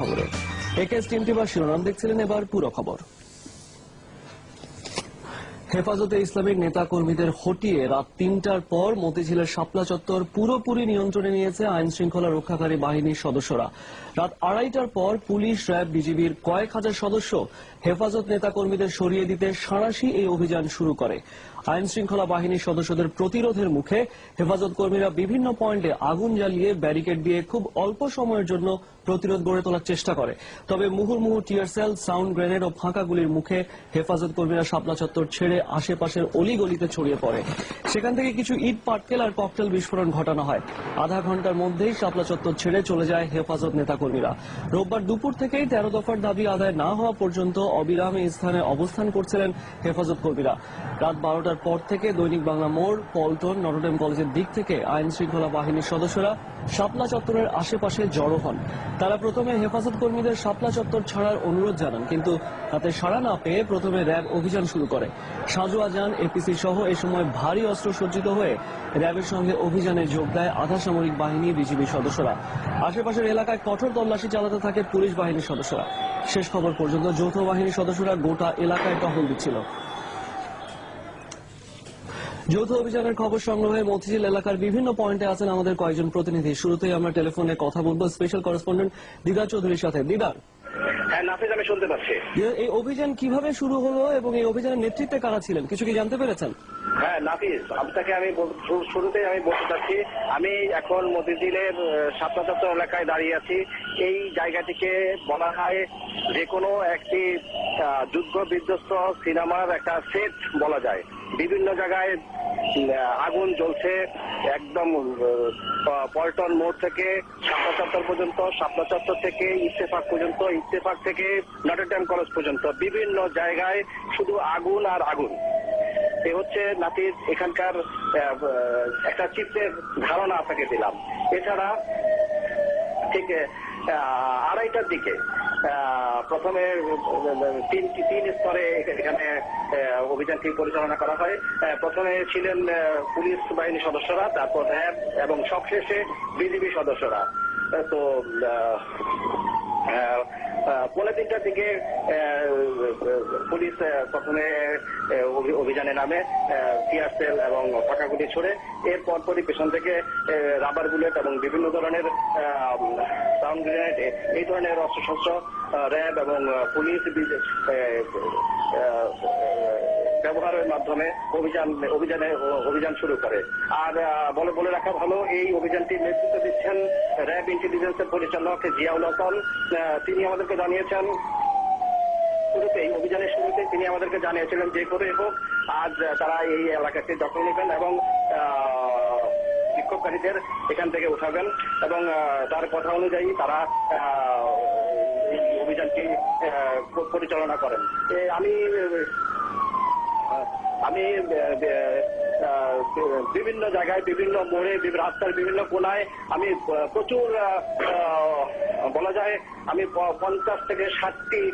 খবরে। একেএস টিমটি বা শিরোনাম দেখছিলেন এবার পুরো খবর। হেফাজতে ইসলামিক নেতা কর্মীদের হটিয়ে রাত তিনটার পর মতিঝিলের শাপলা চত্বর পুরোপুরি নিয়ন্ত্রণে নিয়েছে আইন শৃঙ্খলা রক্ষাকারী বাহিনীর সদস্যরা। রাত আড়াইটার পর পুলিশ, র্যাব, বিজিবির কয়েক হাজার সদস্য হেফাজত নেতা কর্মীদের সরিয়ে দিতে সাঁড়াশি এই অভিযান শুরু করে। আইন শৃঙ্খলা বাহিনীর সদস্যদের প্রতিরোধের মুখে হেফাজত কর্মীরা বিভিন্ন পয়েন্টে আগুন জ্বালিয়ে ব্যারিকেড দিয়ে খুব অল্প সময়ের জন্য প্রতিরোধ গড়ে তোলার চেষ্টা করে। তবে মুহুর্মুহু, টিয়ার সেল, সাউন্ড গ্রেনেড ও ফাঁকা গুলির মুখে হেফাজত কর্মীরা শাপলা চত্বর ছেড়ে আশেপাশের অলিগলিতে ছড়িয়ে পড়ে। সেখান থেকে কিছু ইট, পাটকেল আর ককটেল বিস্ফোরণ ঘটানো হয়। আধা ঘণ্টার মধ্যেই শাপলা চত্বর ছেড়ে চলে যায় হেফাজত নেতাকর্মীরা। রোববার দুপুর থেকেই তেরো দফার দাবি আদায় না হওয়া পর্যন্ত অবিরাম স্থানে অবস্থান করছিলেন হেফাজত কর্মীরা। রাত বারোটার পর থেকে দৈনিক বাংলা মোড়, পল্টন, নটরডেম কলেজের দিক থেকে আইন শৃঙ্খলা বাহিনীর সদস্যরা শাপলা চত্বরের আশেপাশে জড়ো হন। তারা প্রথমে হেফাজত কর্মীদের শাপলা চত্বর ছাড়ার অনুরোধ জানান, কিন্তু তাতে সাড়া না পেয়ে প্রথমে র্যাব অভিযান শুরু করে। সাজোয়া যান এপিসি সহ এ সময় ভারী অস্ত্র সজ্জিত হয়ে র্যাবের সঙ্গে অভিযানে যোগ দেয় আধা বাহিনী বিজিবির সদস্যরা। আশেপাশের এলাকায় কঠোর তল্লাশি চালাতে থাকে পুলিশ বাহিনীর সদস্যরা। শেষ খবর পর্যন্ত যৌথ বাহিনীর সদস্যরা গোটা এলাকায় টহল দিচ্ছিল। যৌথ অভিযানের খবর সংগ্রহে মতিঝিল এলাকার বিভিন্ন পয়েন্টে আছেন আমাদের কয়েকজন প্রতিনিধি। শুরুতেই আমরা টেলিফোনে কথা বলব স্পেশাল করেসপন্ডেন্ট দিদার চৌধুরীর সাথে। দিদার হ্যাঁ নাফিজ আমি শুনতে পাচ্ছি। এই অভিযান কীভাবে শুরু হলো এবং এই অভিযানের নেতৃত্বে কারা ছিলেন? কিছু কি জানতে পেরেছেন? হ্যাঁ নাফিজ আপনাকে আমি বল- শু- শুরুতেই আমি বলতে চাচ্ছি আমি এখন মতিঝিলের সাতটা চত্বর এলাকায় দাঁড়িয়ে আছি। এই জায়গাটিকে বলা হয় যে কোনো একটি যুদ্ধ বিধ্বস্ত সিনেমার একটা সেট বলা যায়। বিভিন্ন জায়গায় আগুন জ্বলছে, একদম পল্টন মোড় থেকে সাপলা চত্বর পর্যন্ত সাপলা চত্বর থেকে ইত্তেফাক পর্যন্ত, ইত্তেফাক থেকে নটরডেম কলেজ পর্যন্ত, বিভিন্ন জায়গায় শুধু আগুন আর আগুন। এ হচ্ছে নাতির এখানকার একটা চিত্রের ধারণা আপনাকে দিলাম। এছাড়া ঠিক আড়াইটার দিকে প্রথমে, তিন তিন স্তরে এখানে অভিযানটি পরিচালনা করা হয়। প্রথমে ছিলেন পুলিশ বাহিনীর সদস্যরা, তারপর র্যাব এবং সবশেষে বিজিবি সদস্যরা। তো পৌনে তিনটার দিকে পুলিশ প্রথমে অভি- অভিযানে নামে টিয়ার সেল এবং ফাঁকাগুলি ছড়ে এর পরপরই পেছন থেকে রাবার বুলেট এবং বিভিন্ন ধরনের সাউন্ড গ্রেনেড, এই ধরনের অস্ত্রশস্ত্র র্যাব এবং পুলিশ ব্যবহারের মাধ্যমে অভিযান, অভিযানে অভিযান শুরু করে। আর বলে বলে রাখা ভালো, এই অভিযানটি নেতৃত্ব দিচ্ছেন র্যাব ইন্টেলিজেন্সের পরিচালক জিয়াউল হাসান তিনি আমাদেরকে জানিয়েছেন শুরুতেই অভিযানের শুরুতে তিনি আমাদেরকে জানিয়েছিলেন যে করে হোক, আজ তারা এই এলাকাকে দখল নেবেন এবং বিক্ষোভকারীদের এখান থেকে উঠাবেন এবং তার কথা অনুযায়ী তারা এই অভিযানটি পরিচালনা করেন। আমি বিভিন্ন জায়গায়, বিভিন্ন মোড়ে রাস্তার বিভিন্ন কোনায় আমি প্রচুর বলা যায় আমি পঞ্চাশ থেকে ষাটটি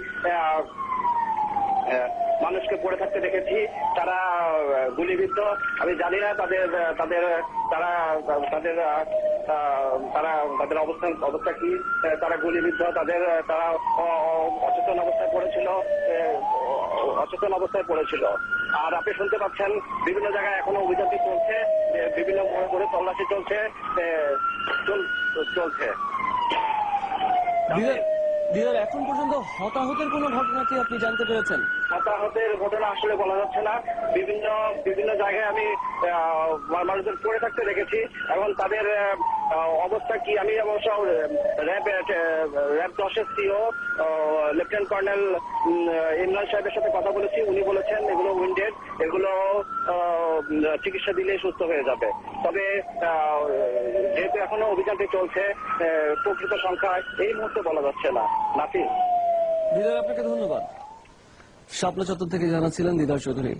মানুষকে পড়ে থাকতে দেখেছি। তারা গুলিবিদ্ধ। আমি জানি না তাদের তাদের, তারা তাদের তারা, তাদের অবস্থান, অবস্থা কি। তারা গুলিবিদ্ধ। তাদের, তারা অচেতন অবস্থায় পড়েছিল। অচেতন অবস্থায় পড়েছিল। আর আপনি শুনতে পাচ্ছেন বিভিন্ন জায়গায় এখনও অভিযানটি চলছে বিভিন্ন মোড়ে মোড়ে তল্লাশি চলছে চলছে। এখন পর্যন্ত হতাহতের কোনো ঘটনা কি আপনি জানতে পেরেছেন? হতাহতের ঘটনা আসলে বলা যাচ্ছে না। বিভিন্ন বিভিন্ন জায়গায় আমি মানুষদের পড়ে থাকতে দেখেছি এবং তাদের অবস্থা কি? আমি অবশ্য র্যাব র্যাব দশের সিও লেফটেন্যান্ট কর্নেল ইমরান সাহেবের সাথে কথা বলেছি। উনি বলেছেন, এগুলো উইন্ডেড এগুলো চিকিৎসা দিলেই সুস্থ হয়ে যাবে। তবে যেহেতু এখনও অভিযানটি চলছে প্রকৃত সংখ্যা এই মুহূর্তে বলা যাচ্ছে না। নাফিস। আপনাকে ধন্যবাদ। শাপলা চত্বর থেকে জানাচ্ছিলেন দিদার চৌধুরী।